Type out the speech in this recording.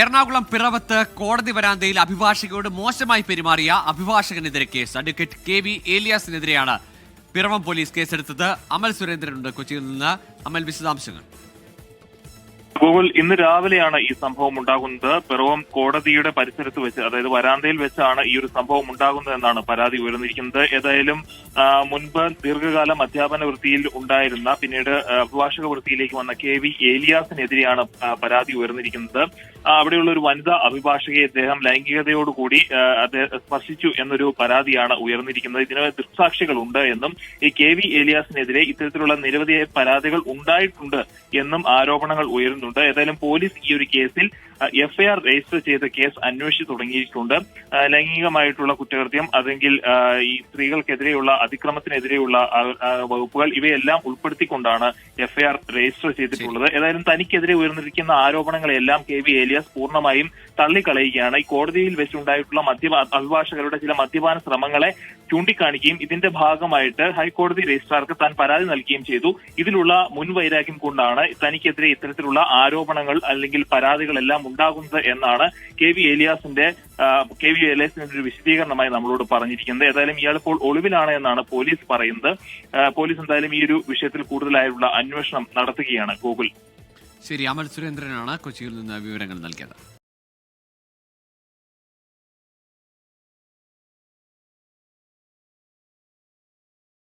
എറണാകുളം പിറവത്ത് കോടതി വരാന്തയിൽ അഭിഭാഷകയോട് മോശമായി പെരുമാറിയ അഭിഭാഷകനെതിരെ കേസ്. അഡ്വക്കേറ്റ് കെ വി ഏലിയാസിനെതിരെയാണ് പിറവം പോലീസ് കേസെടുത്തത്. അമൽ സുരേന്ദ്രനുണ്ട് കൊച്ചിയിൽ നിന്ന്. അമൽ വിശദാംശങ്ങൾ. ഗൂഗിൾ ഇന്ന് രാവിലെയാണ് ഈ സംഭവം ഉണ്ടാകുന്നത്. പിറവം കോടതിയുടെ പരിസരത്ത് വെച്ച് അതായത് വരാന്തയിൽ വെച്ചാണ് ഈ ഒരു സംഭവം ഉണ്ടാകുന്നത് എന്നാണ് പരാതി ഉയർന്നിരിക്കുന്നത്. ഏതായാലും മുൻപ് ദീർഘകാലം അധ്യാപന വൃത്തിയിൽ ഉണ്ടായിരുന്ന പിന്നീട് അഭിഭാഷക വൃത്തിയിലേക്ക് വന്ന കെ വി ഏലിയാസിനെതിരെയാണ് പരാതി ഉയർന്നിരിക്കുന്നത്. അവിടെയുള്ള ഒരു വനിതാ അഭിഭാഷകയെ അദ്ദേഹം ലൈംഗികതയോടുകൂടി അദ്ദേഹം സ്പർശിച്ചു എന്നൊരു പരാതിയാണ് ഉയർന്നിരിക്കുന്നത്. ഇതിന് ദൃക്സാക്ഷികളുണ്ട് എന്നും ഈ കെ വി ഏലിയാസിനെതിരെ ഇത്തരത്തിലുള്ള നിരവധി പരാതികൾ ഉണ്ടായിട്ടുണ്ട് എന്നും ആരോപണങ്ങൾ ഉയരുന്നുണ്ട്. ഏതായാലും പോലീസ് ഈ ഒരു കേസിൽ എഫ്ഐആർ രജിസ്റ്റർ ചെയ്ത കേസ് അന്വേഷിച്ചു തുടങ്ങിയിട്ടുണ്ട്. ലൈംഗികമായിട്ടുള്ള കുറ്റകൃത്യം അല്ലെങ്കിൽ ഈ സ്ത്രീകൾക്കെതിരെയുള്ള അതിക്രമത്തിനെതിരെയുള്ള വകുപ്പുകൾ ഇവയെല്ലാം ഉൾപ്പെടുത്തിക്കൊണ്ടാണ് എഫ്ഐആർ രജിസ്റ്റർ ചെയ്തിട്ടുള്ളത്. ഏതായാലും തനിക്കെതിരെ ഉയർന്നിരിക്കുന്ന ആരോപണങ്ങളെല്ലാം കെ വി ഏലിയാസ് പൂർണമായും തള്ളിക്കളയുകയാണ്. ഈ കോടതിയിൽ വെച്ചുണ്ടായിട്ടുള്ള മദ്യപാ അഭിഭാഷകരുടെ ചില മദ്യപാന ശ്രമങ്ങളെ ചൂണ്ടിക്കാണിക്കുകയും ഇതിന്റെ ഭാഗമായിട്ട് ഹൈക്കോടതി രജിസ്ട്രാർക്ക് താൻ പരാതി നൽകുകയും ചെയ്തു. ഇതിലുള്ള മുൻവൈരാഗ്യം കൊണ്ടാണ് തനിക്കെതിരെ ഇത്തരത്തിലുള്ള ആരോപണങ്ങൾ അല്ലെങ്കിൽ പരാതികളെല്ലാം ഉണ്ടാകുന്നത് എന്നാണ് കെ വി ഏലിയാസിന്റെ കെ വി ഏലിയാസിന്റെ ഒരു വിശദീകരണമായി നമ്മളോട് പറഞ്ഞിരിക്കുന്നത്. ഏതായാലും ഇയാൾ ഇപ്പോൾ ഒളിവിലാണ് എന്നാണ് പോലീസ് പറയുന്നത്. പോലീസ് എന്തായാലും ഈ ഒരു വിഷയത്തിൽ കൂടുതലായുള്ള അന്വേഷണം നടത്തുകയാണ് ഗൂഗിൾ. ശരി അമൽ സുരേന്ദ്രനാണ് കൊച്ചിയിൽ നിന്ന് വിവരങ്ങൾ നൽകിയത്.